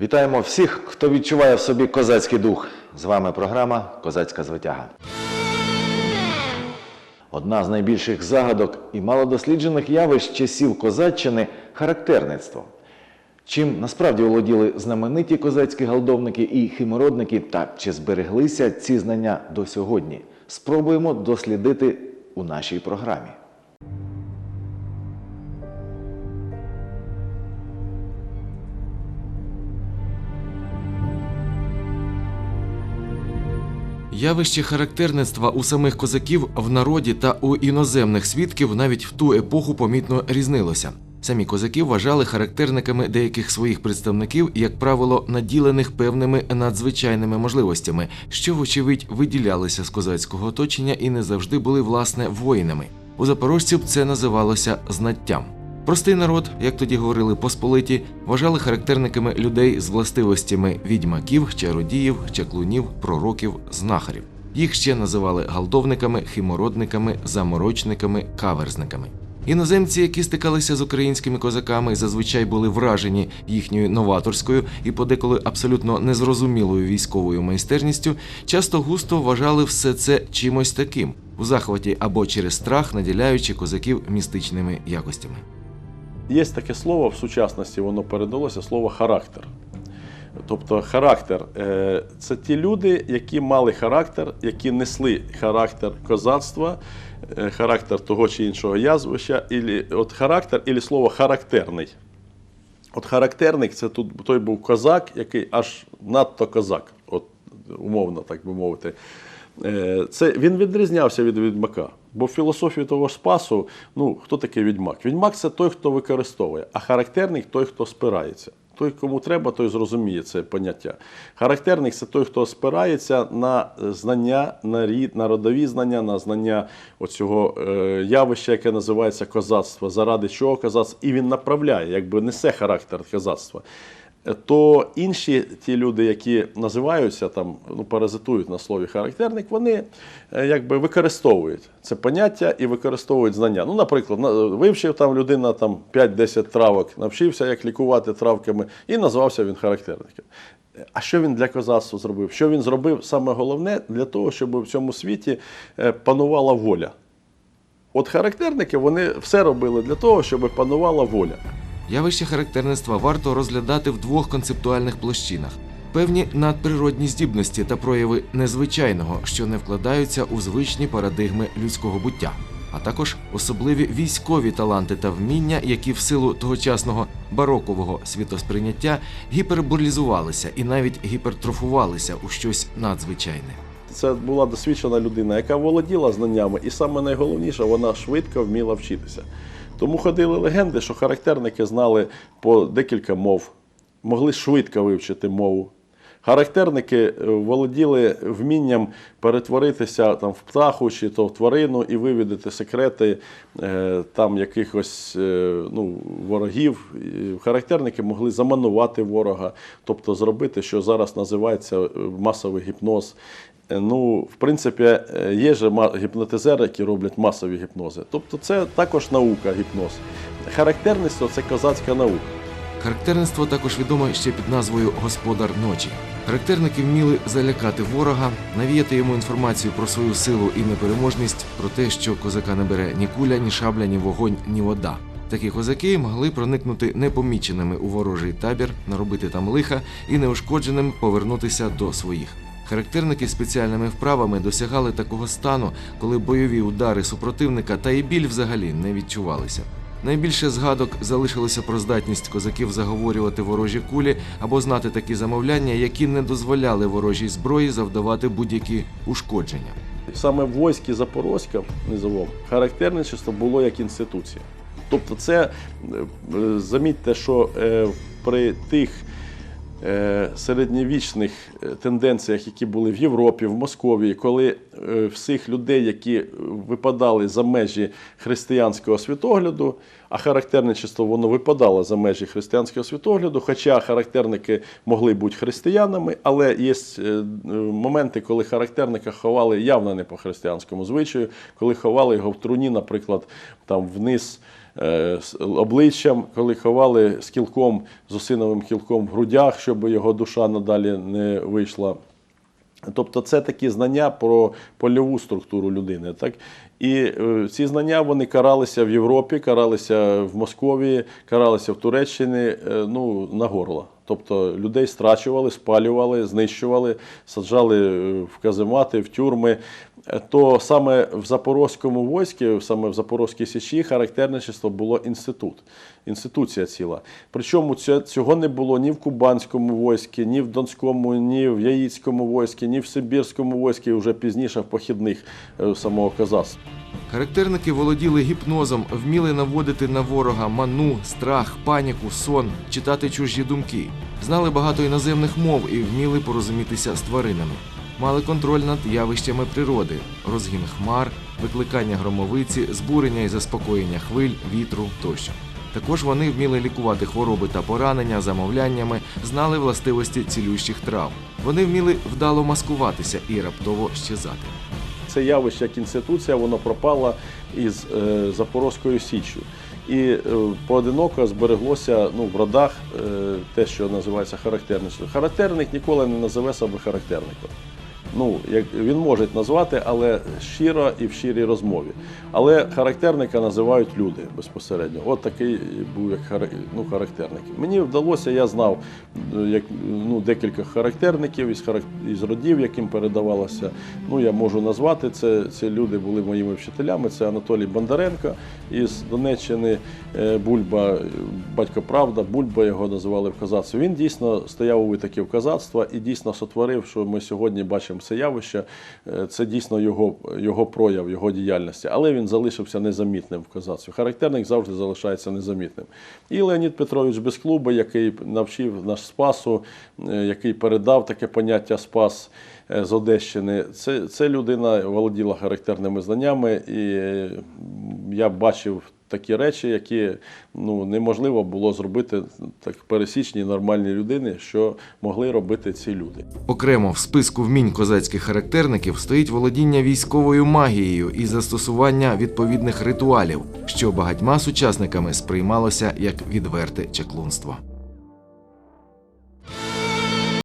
Вітаємо всіх, хто відчуває в собі козацький дух. З вами програма Козацька звитяга. Одна з найбільших загадок і малодосліджених явищ часів козаччини характерництво. Чим насправді володіли знамениті козацькі галдовники і химородники, та чи збереглися ці знання до сьогодні? Спробуємо дослідити у нашій програмі. Явище характерництва у самих козаків в народі та у іноземних свідків навіть в ту епоху помітно різнилося. Самі козаки вважали характерниками деяких своїх представників, як правило, наділених певними надзвичайними можливостями, що, вочевидь, виділялися з козацького оточення і не завжди були власне воїнами. У запорожців це називалося знаттям. Простий народ, як тоді говорили посполиті, вважали характерниками людей з властивостями відьмаків, чародіїв, чаклунів, пророків, знахарів. Їх ще називали галдовниками, химородниками, заморочниками, каверзниками. Іноземці, які стикалися з українськими козаками, зазвичай були вражені їхньою новаторською і подеколи абсолютно незрозумілою військовою майстерністю, часто густо вважали все це чимось таким у захваті або через страх, наділяючи козаків містичними якостями. Є таке слово в сучасності, воно передалося слово характер. Тобто характер е, це ті люди, які мали характер, які несли характер козацтва, е, характер того чи іншого язвища, ілі, от характер, і слово характерний. От характерник це тут той був козак, який аж надто козак, от умовно так би мовити. Е, Це він відрізнявся від відьмака. Бо в філософії того ж спасу, ну хто такий відьмак? Відьмак це той, хто використовує, а характерник той, хто спирається. Той, кому треба, той зрозуміє це поняття. Характерник це той, хто спирається на знання, на рід, на родові знання, на знання оцього е, явища, яке називається козацтво, заради чого козацтво, і він направляє, якби несе характер козацтва. То інші ті люди, які називаються там, ну паразитують на слові характерник, вони е, якби використовують це поняття і використовують знання. Ну, наприклад, вивчив там людина там 5-10 травок, навчився, як лікувати травками, і назвався він характерником. А що він для козацтва зробив? Що він зробив саме головне для того, щоб в цьому світі е, панувала воля? От характерники вони все робили для того, щоб панувала воля. Явище характерництва варто розглядати в двох концептуальних площинах: певні надприродні здібності та прояви незвичайного, що не вкладаються у звичні парадигми людського буття, а також особливі військові таланти та вміння, які в силу тогочасного барокового світосприйняття гіперболізувалися і навіть гіпертрофувалися у щось надзвичайне. Це була досвідчена людина, яка володіла знаннями, і саме найголовніше, вона швидко вміла вчитися. Тому ходили легенди, що характерники знали по декілька мов, могли швидко вивчити мову. Характерники е, володіли вмінням перетворитися там, в птаху чи то в тварину і вивідати секрети е, там якихось е, ну, ворогів. Характерники могли заманувати ворога, тобто зробити, що зараз називається масовий гіпноз. Ну, в принципі, є же гіпнотизери, які роблять масові гіпнози. Тобто це також наука гіпноз. Характерництво це козацька наука. Характерництво також відоме ще під назвою Господар ночі. Характерники вміли залякати ворога, навіяти йому інформацію про свою силу і непереможність, про те, що козака не бере ні куля, ні шабля, ні вогонь, ні вода. Такі козаки могли проникнути непоміченими у ворожий табір, наробити там лиха і неушкодженим повернутися до своїх. Характерники спеціальними вправами досягали такого стану, коли бойові удари супротивника та і біль взагалі не відчувалися. Найбільше згадок залишилося про здатність козаків заговорювати ворожі кулі або знати такі замовляння, які не дозволяли ворожій зброї завдавати будь-які ушкодження. Саме в війські Запорозька низовому характерничество було як інституція. Тобто, це е, е, замітьте, що е, при тих середньовічних е, тенденціях, які були в Європі, в Московії, коли е, всіх людей, які випадали за межі християнського світогляду, а характерничество воно випадало за межі християнського світогляду, хоча характерники могли бути християнами, але є е, е, моменти, коли характерника ховали явно не по християнському звичаю, коли ховали його в труні, наприклад, там вниз е, обличчям, коли ховали з кілком, з осиновим кілком в грудях, щоб його душа надалі не вийшла. Тобто це такі знання про польову структуру людини. Так? І е, ці знання вони каралися в Європі, каралися в Московії, каралися в Туреччині е, ну, на горло. Тобто людей страчували, спалювали, знищували, саджали е, в каземати, в тюрми. Е, То саме в Запорозькому війську, саме в Запорозькій Січі, характерничество було інститут, інституція ціла. Причому цього не було ні в Кубанському війську, ні в Донському, ні в Яїцькому війську, ні в Сибірському війську, вже пізніше в похідних е, самого казацтва. Характерники володіли гіпнозом, вміли наводити на ворога ману, страх, паніку, сон, читати чужі думки. Знали багато іноземних мов і вміли порозумітися з тваринами. Мали контроль над явищами природи, розгін хмар, викликання громовиці, збурення і заспокоєння хвиль, вітру тощо. Також вони вміли лікувати хвороби та поранення замовляннями, знали властивості цілющих трав. Вони вміли вдало маскуватися і раптово щезати. Це явище як інституція, воно пропало із е, Запорозькою Січчю. І е, поодиноко збереглося ну, в родах е, те, що називається характерністю. Характерник ніколи не називе себе характерником. Ну, як він може назвати, але щиро і в щирій розмові. Але характерника називають люди безпосередньо. От такий був як ну, характерник. Мені вдалося, я знав як, ну, декілька характерників із, із родів, яким передавалося. Ну, я можу назвати це. Ці люди були моїми вчителями. Це Анатолій Бондаренко із Донеччини, е, Бульба, батько Правда, Бульба його називали в козацтві. Він дійсно стояв у витоків козацтва і дійсно сотворив, що ми сьогодні бачимо це явище. Е, Це дійсно його, його прояв, його діяльності. Але він залишився незамітним в козацтві. Характерник завжди залишається незамітним. І Леонід Петрович Безклуба, який навчив наш Спасу, е, який передав таке поняття Спас е, з Одещини. Це, це людина володіла характерними знаннями, і я бачив такі речі, які ну, неможливо було зробити так пересічній нормальній людині, що могли робити ці люди. Окремо в списку вмінь козацьких характерників стоїть володіння військовою магією і застосування відповідних ритуалів, що багатьма сучасниками сприймалося як відверте чаклунство.